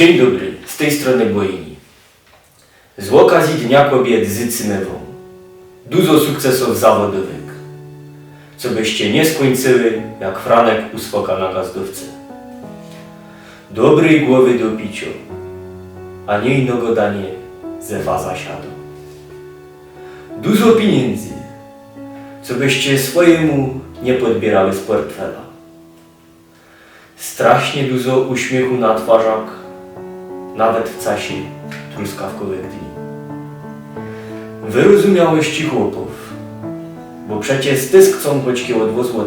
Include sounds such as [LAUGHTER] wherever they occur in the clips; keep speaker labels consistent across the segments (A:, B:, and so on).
A: Dzień dobry, z tej strony Bojini. Z okazji Dnia Kobiet z Cymewą. Dużo sukcesów zawodowych. Co byście nie skończyły, jak Franek uspoka na gazdowce. Dobrej głowy do picia, a nie innego danie ze waza siadu. Dużo pieniędzy, co byście swojemu nie podbierały z portfela. Strasznie dużo uśmiechu na twarzach, nawet w czasie truskawkowych dni. Wyrozumiałości chłopów, bo przecież ty chcą choćkie od wozu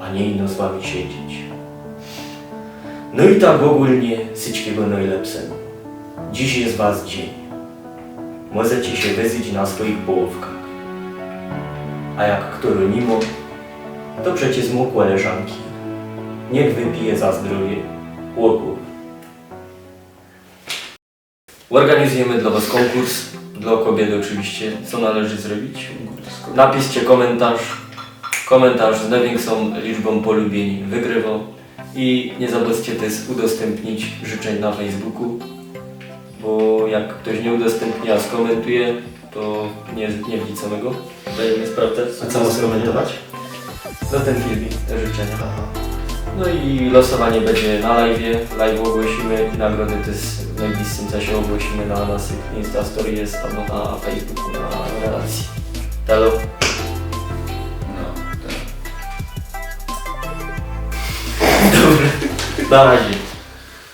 A: a nie ino z wami siedzieć. No i tak ogólnie wszystkiego najlepszego. Dziś jest was dzień. Możecie się wyzyć na swoich połówkach. A jak którą nimo, to przecież mu koleżanki. Niech wypije za zdrowie chłopów. Organizujemy dla Was konkurs, dla kobiet oczywiście. Co należy zrobić? Napiszcie komentarz. Komentarz z największą liczbą polubień wygrywa. I nie zabudźcie też udostępnić życzeń na Facebooku, bo jak ktoś nie udostępni, a skomentuje, to nie, nie widzi samego. Dajemy sprawdzać.
B: A co mam skomentować?
A: Za ten filmik, te życzenia. No i losowanie będzie na live. Live ogłosimy i nagrody też w najbliższym czasie ogłosimy na naszych Insta Stories albo na Facebooku na relacji. Telo.
B: No, tak. [LAUGHS]
A: Na razie.